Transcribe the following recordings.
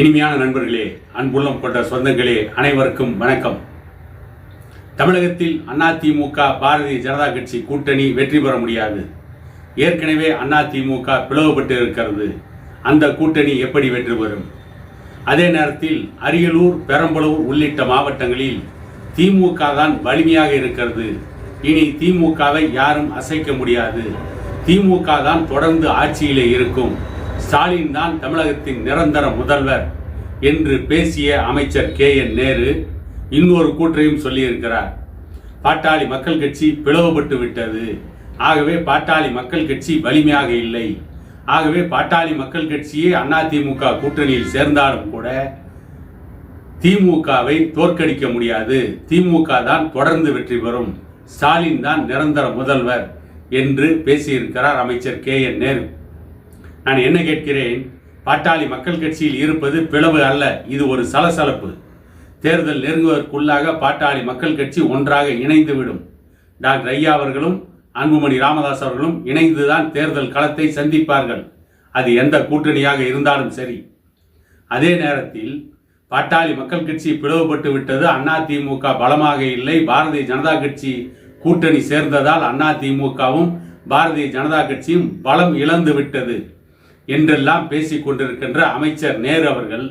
இனிமையான நண்பர்களே அன்புள்ளம் கொண்ட சொந்தங்களே அனைவருக்கும் வணக்கம். தமிழகத்தில் அதிமுக பாரதிய ஜனதா கட்சி கூட்டணி வெற்றி பெற முடியாது. ஏற்கனவே அதிமுக பிளவுபட்டு இருக்கிறது அந்த கூட்டணி எப்படி வெற்றி பெறும்? அதே நேரத்தில் அரியலூர் பெரம்பலூர் உள்ளிட்ட மாவட்டங்களில் திமுக தான் வலிமையாக இருக்கிறது. இனி திமுகவை யாரும் அசைக்க முடியாது. திமுக தான் தொடர்ந்து ஆட்சியிலே இருக்கும். ஸ்டாலின் தான் தமிழகத்தின் நிரந்தர முதல்வர் என்று பேசிய அமைச்சர் கே என் நேரு இன்னொரு கூற்றையும் சொல்லியிருக்கிறார். பாட்டாளி மக்கள் கட்சி பிளவுபட்டு விட்டது. ஆகவே பாட்டாளி மக்கள் கட்சி வலிமையாக இல்லை. ஆகவே பாட்டாளி மக்கள் கட்சியே அதிமுக கூட்டணியில் சேர்ந்தாலும் கூட திமுகவை தோற்கடிக்க முடியாது. திமுக தான் தொடர்ந்து வெற்றி பெறும். ஸ்டாலின் தான் நிரந்தர முதல்வர் என்று பேசியிருக்கிறார் அமைச்சர் கே என் நேரு. நான் என்ன கேட்கிறேன்? பாட்டாளி மக்கள் கட்சியில் இருப்பது பிளவு அல்ல இது ஒரு சலசலப்பு. தேர்தல் நெருங்குவதற்குள்ளாக பாட்டாளி மக்கள் கட்சி ஒன்றாக இணைந்துவிடும். டாக்டர் ஐயா அவர்களும் அன்புமணி ராமதாஸ் அவர்களும் இணைந்துதான் தேர்தல் களத்தை சந்திப்பார்கள். அது எந்த கூட்டணியாக இருந்தாலும் சரி. அதே நேரத்தில் பாட்டாளி மக்கள் கட்சி பிளவுபட்டு விட்டது அதிமுக பலமாக இல்லை. பாரதிய ஜனதா கட்சி கூட்டணி சேர்ந்ததால் அதிமுகவும் பாரதிய ஜனதா கட்சியும் பலம் இழந்து விட்டது. என்றெல்லாம் பேசிக் கொண்டிருக்கின்ற அமைச்சர் நேரு அவர்கள்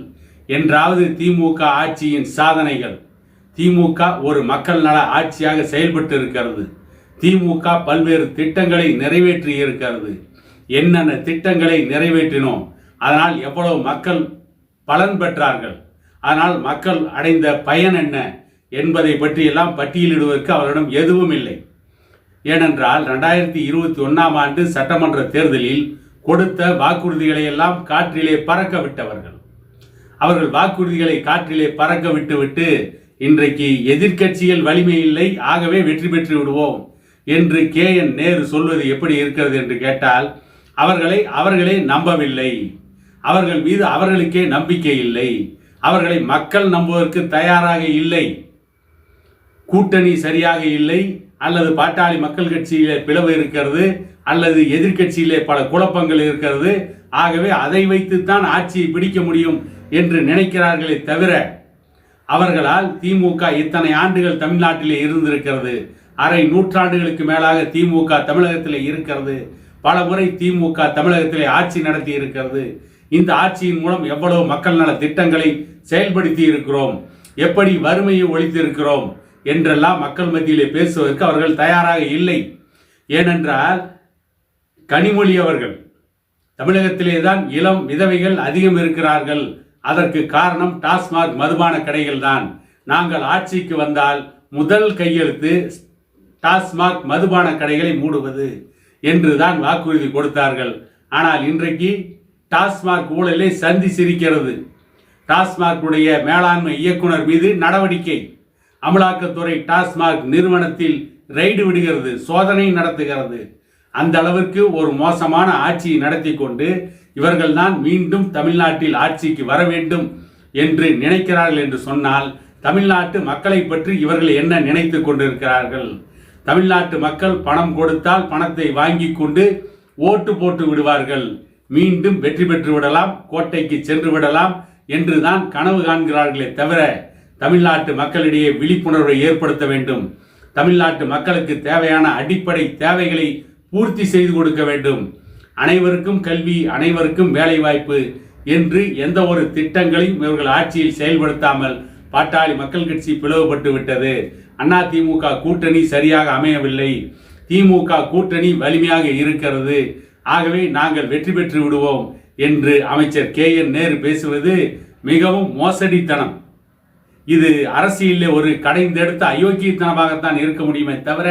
என்றாவது திமுக ஆட்சியின் சாதனைகள். திமுக ஒரு மக்கள் நல ஆட்சியாக செயல்பட்டு இருக்கிறது திமுக பல்வேறு திட்டங்களை நிறைவேற்றி இருக்கிறது என்னென்ன திட்டங்களை நிறைவேற்றினோம்? அதனால் எவ்வளவு மக்கள் பலன் பெற்றார்கள்? ஆனால் மக்கள் அடைந்த பயன் என்ன? என்பதை பற்றியெல்லாம் பட்டியலிடுவதற்கு அவரிடம் எதுவும் இல்லை. ஏனென்றால் ரெண்டாயிரத்தி இருபத்தி ஒன்றாம் ஆண்டு சட்டமன்ற தேர்தலில் கொடுத்த வாக்குறுதிகளை எல்லாம் காற்றிலே பறக்க விட்டவர்கள் அவர்கள் வாக்குறுதிகளை காற்றிலே பறக்க விட்டுவிட்டு இன்றைக்கு எதிர்க்கட்சிகள் வலிமை இல்லை ஆகவே வெற்றி பெற்று விடுவோம் என்று கே. என். நேரு சொல்வது எப்படி இருக்கிறது என்று கேட்டால் அவர்களை அவர்களே நம்பவில்லை. அவர்கள் மீது அவர்களுக்கே நம்பிக்கை இல்லை. அவர்களை மக்கள் நம்புவதற்கு தயாராக இல்லை. கூட்டணி சரியாக இல்லை. அல்லது பாட்டாளி மக்கள் கட்சியிலே பிளவு இருக்கிறது அல்லது எதிர்க்கட்சியிலே பல குழப்பங்கள் இருக்கிறது ஆகவே அதை வைத்துத்தான் ஆட்சியை பிடிக்க முடியும் என்று நினைக்கிறார்களே தவிர அவர்களால் திமுக இத்தனை ஆண்டுகள் தமிழ்நாட்டிலே இருந்திருக்கிறது அரை நூற்றாண்டுகளுக்கு மேலாக திமுக தமிழகத்திலே இருக்கிறது பல முறை திமுக தமிழகத்திலே ஆட்சி நடத்தி இருக்கிறது. இந்த ஆட்சியின் மூலம் எவ்வளவு மக்கள் நல திட்டங்களை செயல்படுத்தி இருக்கிறோம் எப்படி வறுமையை ஒழித்திருக்கிறோம் என்றெல்லாம் மக்கள் மத்தியிலே பேசுவதற்கு அவர்கள் தயாராக இல்லை. ஏனென்றால் கனிமொழி அவர்கள் தமிழகத்திலே தான் இளம் விதவைகள் அதிகம் இருக்கிறார்கள். அதற்கு காரணம் டாஸ்மாக் மதுபான கடைகள் தான் நாங்கள் ஆட்சிக்கு வந்தால் முதல் கையெழுத்து டாஸ்மாக் மதுபான கடைகளை மூடுவது என்று தான் வாக்குறுதி கொடுத்தார்கள். ஆனால் இன்றைக்கு டாஸ்மாக் ஊழலை சந்தி சிரிக்கிறது. டாஸ்மாக் உடைய மேலாண்மை இயக்குனர் மீது நடவடிக்கை. அமலாக்கத்துறை டாஸ்மாக் நிறுவனத்தில் ரெய்டு விடுகிறது சோதனை நடத்துகிறது. அந்த அளவிற்கு ஒரு மோசமான ஆட்சியை நடத்தி கொண்டு இவர்கள் தான் மீண்டும் தமிழ்நாட்டில் ஆட்சிக்கு வர வேண்டும் என்று நினைக்கிறார்கள் என்று சொன்னால் தமிழ்நாட்டு மக்களை பற்றி இவர்கள் என்ன நினைத்து கொண்டிருக்கிறார்கள்? தமிழ்நாட்டு மக்கள் பணம் கொடுத்தால் பணத்தை வாங்கி கொண்டு ஓட்டு போட்டு விடுவார்கள். மீண்டும் வெற்றி பெற்று விடலாம் கோட்டைக்கு சென்று விடலாம் என்று தான் கனவு காண்கிறார்களே தவிர தமிழ்நாட்டு மக்களிடையே விழிப்புணர்வை ஏற்படுத்த வேண்டும். தமிழ்நாட்டு மக்களுக்கு தேவையான அடிப்படை தேவைகளை பூர்த்தி செய்து கொடுக்க வேண்டும். அனைவருக்கும் கல்வி அனைவருக்கும் வேலைவாய்ப்பு என்று எந்த ஒரு திட்டங்களையும் இவர்கள் ஆட்சியில் செயல்படுத்தாமல் பாட்டாளி மக்கள் கட்சி பிளவுபட்டு விட்டது. அண்ணா திமுக கூட்டணி சரியாக அமையவில்லை. திமுக கூட்டணி வலிமையாக இருக்கிறது. ஆகவே நாங்கள் வெற்றி பெற்று விடுவோம் என்று அமைச்சர் கே என் நேரு பேசுவது மிகவும் மோசடித்தனம். இது அரசியலில் ஒரு கடைந்தெடுத்த அயோக்கியத்தனமாகத்தான் இருக்க முடியுமே தவிர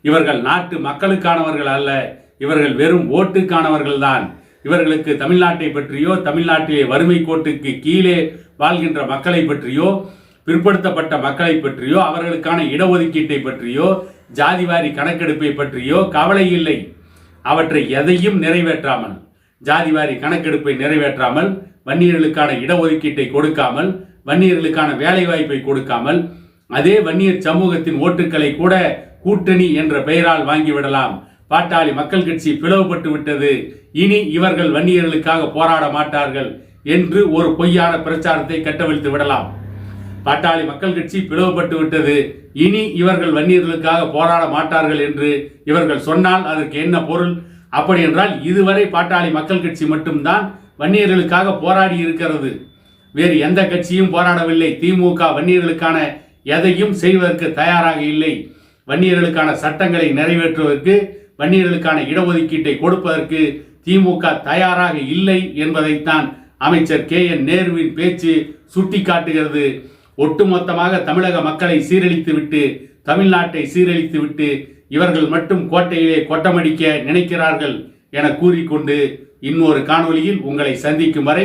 இவர்கள் நாட்டு மக்களுக்கானவர்கள் அல்ல இவர்கள் வெறும் ஓட்டுக்கானவர்கள் தான். இவர்களுக்கு தமிழ்நாட்டை பற்றியோ தமிழ்நாட்டிலே வறுமை கோட்டுக்கு கீழே வாழ்கின்ற மக்களை பற்றியோ பிற்படுத்தப்பட்ட மக்களை பற்றியோ அவர்களுக்கான இடஒதுக்கீட்டை பற்றியோ ஜாதிவாரி கணக்கெடுப்பை பற்றியோ கவலை இல்லை. அவற்றை எதையும் நிறைவேற்றாமல் ஜாதிவாரி கணக்கெடுப்பை நிறைவேற்றாமல் வன்னியர்களுக்கான இடஒதுக்கீட்டை கொடுக்காமல் வன்னியர்களுக்கான வேலைவாய்ப்பை கொடுக்காமல் அதே வன்னியர் சமூகத்தின் ஓட்டுக்களை கூட கூட்டணி என்ற பெயரால் வாங்கிவிடலாம். பாட்டாளி மக்கள் கட்சி பிளவுபட்டு விட்டது. இனி இவர்கள் வன்னியர்களுக்காக போராட மாட்டார்கள் என்று ஒரு பொய்யான பிரச்சாரத்தை கட்டவிழ்த்து விடலாம். பாட்டாளி மக்கள் கட்சி பிளவுபட்டு விட்டது. இனி இவர்கள் வன்னியர்களுக்காக போராட மாட்டார்கள் என்று இவர்கள் சொன்னால் அதற்கு என்ன பொருள்? அப்படி என்றால் இதுவரை பாட்டாளி மக்கள் கட்சி மட்டும்தான் வன்னியர்களுக்காக போராடி இருக்கிறது. வேறு எந்த கட்சியும் போராடவில்லை. திமுக வன்னியர்களுக்கான எதையும் செய்வதற்கு தயாராக இல்லை. வன்னியர்களுக்கான சட்டங்களை நிறைவேற்றுவதற்கு வன்னியர்களுக்கான இடஒதுக்கீட்டை கொடுப்பதற்கு திமுக தயாராக இல்லை என்பதைத்தான் அமைச்சர் கே. என். நேருவின் பேச்சு சுட்டிக்காட்டுகிறது. ஒட்டுமொத்தமாக தமிழக மக்களை சீரழித்துவிட்டு தமிழ்நாட்டை சீரழித்துவிட்டு இவர்கள் மட்டும் கோட்டையிலே கொட்டமடிக்க நினைக்கிறார்கள் என கூறிக்கொண்டு இன்னொரு காணொளியில் உங்களை சந்திக்கும் வரை